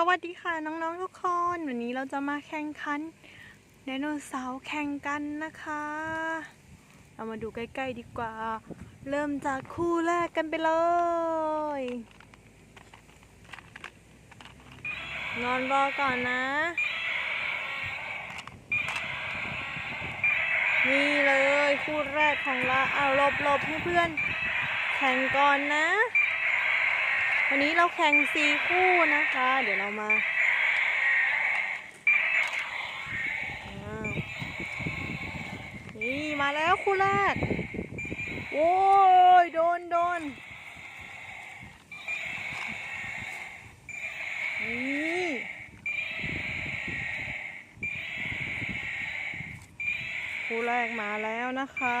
สวัสดีค่ะน้องๆทุกคน วันนี้เราจะมาแข่งขันไดโนเสาร์แข่งกันนะคะ เรามาดูใกล้ๆดีกว่า เริ่มจากคู่แรกกันไปเลย นอนรอก่อนนะ นี่เลยคู่แรกของเราเอาหลบหลบให้เพื่อนแข่งก่อนนะ วันนี้เราแข่งสี่คู่นะคะ เดี๋ยวเรามาานี่มาแล้วคู่แรก โอ้ย โดนโดนนี่คู่แรกมาแล้วนะคะ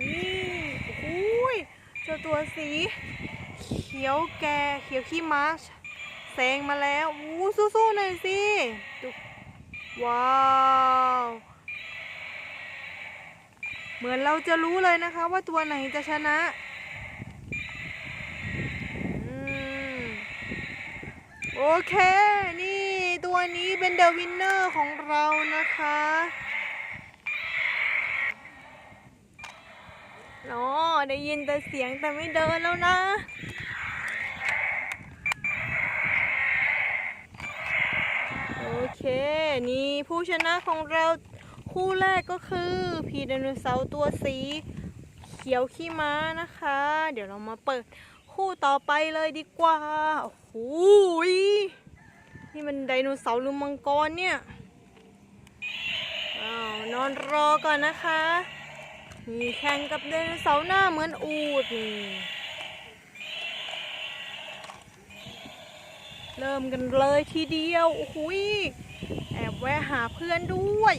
นี่โอ้ยเจ้า ตัวสีเขียวแก่เขียวขี้ม้าแซงมาแล้วอู้สู้ๆหน่อยสิว้าวเหมือนเราจะรู้เลยนะคะว่าตัวไหนจะชนะอโอเค นี่ตัวนี้เป็นเดอะวินเนอร์ของเรานะคะอ๋อ ได้ยินแต่เสียงแต่ไม่เดินแล้วนะโอเค นี่ผู้ชนะของเราคู่แรกก็คือพีไดโนเสาร์ตัวสี เขียวขี้ม้านะคะ เดี๋ยวเรามาเปิดคู่ต่อไปเลยดีกว่าโอ้โหยนี่มันไดโนเสาร์หรือมังกรเนี่ยอ้าวนอนรอก่อนนะคะ มีแข่งกับไดโนเสาร์หน้าเหมือนอูดนี่เริ่มกันเลยทีเดียวโอ้โหยแอบแวะหาเพื่อนด้วย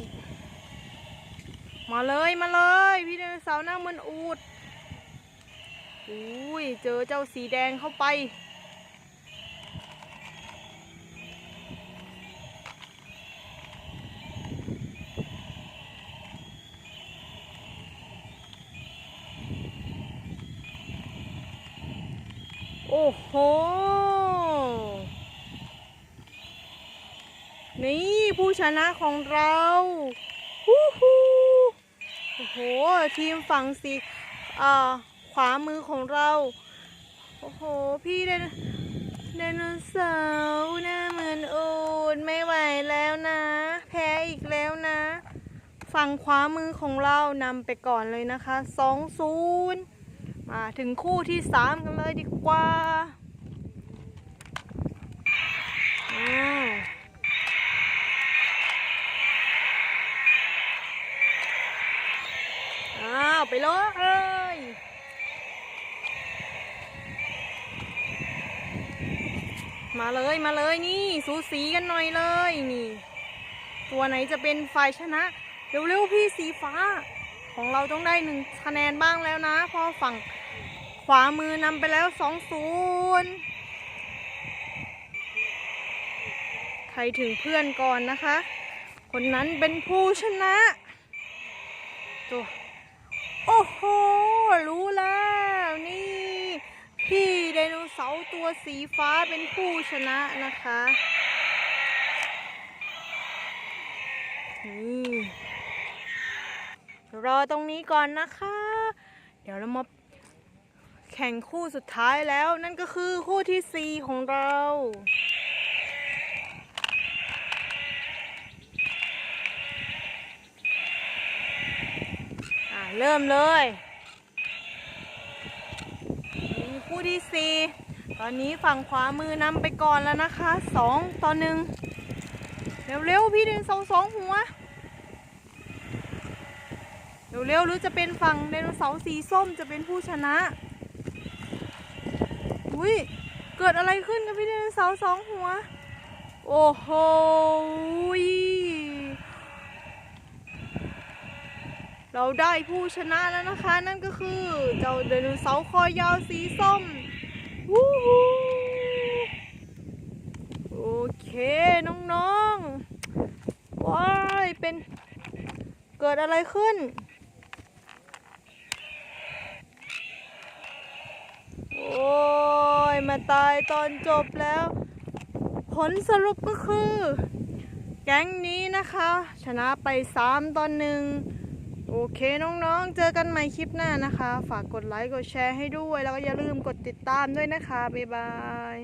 มาเลยมาเลย พี่ไดโนเสาร์หน้าเหมือนอูดอุ้ยเจอเจ้าสีแดงเข้าไป โอ้โห นี่ผู้ชนะของเราฮู้ฮู้โอ้โห ทีมฝั่งสีอ่าขวามือของเรา โอ้โห พี่ไดโนไดโนเสาร์หน้าเหมือนอูดไม่ไหวแล้วนะ แพ้อีกแล้วนะ ฝั่งขวามือของเรานำไปก่อนเลยนะคะสองศูนย์ มาถึงคู่ที่สามกันเลยดีกว่าอ้าวไปเลยมาเลยมาเลยนี่สูสีกันหน่อยเลยนี่ ตัวไหนจะเป็นฝ่ายชนะ เร็วๆพี่สีฟ้า ของเราต้องได้หนึ่งคะแนนบ้างแล้วนะ เพราะฝั่งขวามือนำไปแล้วสองศูนย์ใครถึงเพื่อนก่อนนะคะ คนนั้นเป็นผู้ชนะตัวโอ้โห รู้แล้วนี่ พี่ไดโนเสาร์ตัวสีฟ้าเป็นผู้ชนะนะคะนี่ รอตรงนี้ก่อนนะคะ เดี๋ยวเรามาแข่งคู่สุดท้ายแล้วนั่นก็คือคู่ที่ 4 ของเราเริ่มเลยคู่ที่ 4 ตอนนี้ฝั่งขวามือนำไปก่อนแล้วนะคะ 2 ต่อ 1 เร็วๆ พี่เดินสองสองหัว เร็วๆหรือจะเป็นฝั่งไดโนเสาร์สีส้มจะเป็นผู้ชนะ อุ้ยเกิดอะไรขึ้นกับพี่ไดโนเสาร์สองหัว โอ้โหเราได้ผู้ชนะแล้วนะคะ นั่นก็คือ เจ้าไดโนเสาร์คอยาวสีส้มวู้ฮูโอเคน้องๆว้ายเป็นเกิดอะไรขึ้น ตายตอนจบแล้ว ผลสรุปก็คือ แก๊งนี้นะคะ ชนะไป 3ตอนหนึ่งโอเคน้องๆ เจอกันใหม่คลิปหน้านะคะ ฝากกดไลค์กดแชร์ให้ด้วย แล้วก็อย่าลืมกดติดตามด้วยนะคะ บ๊ายบาย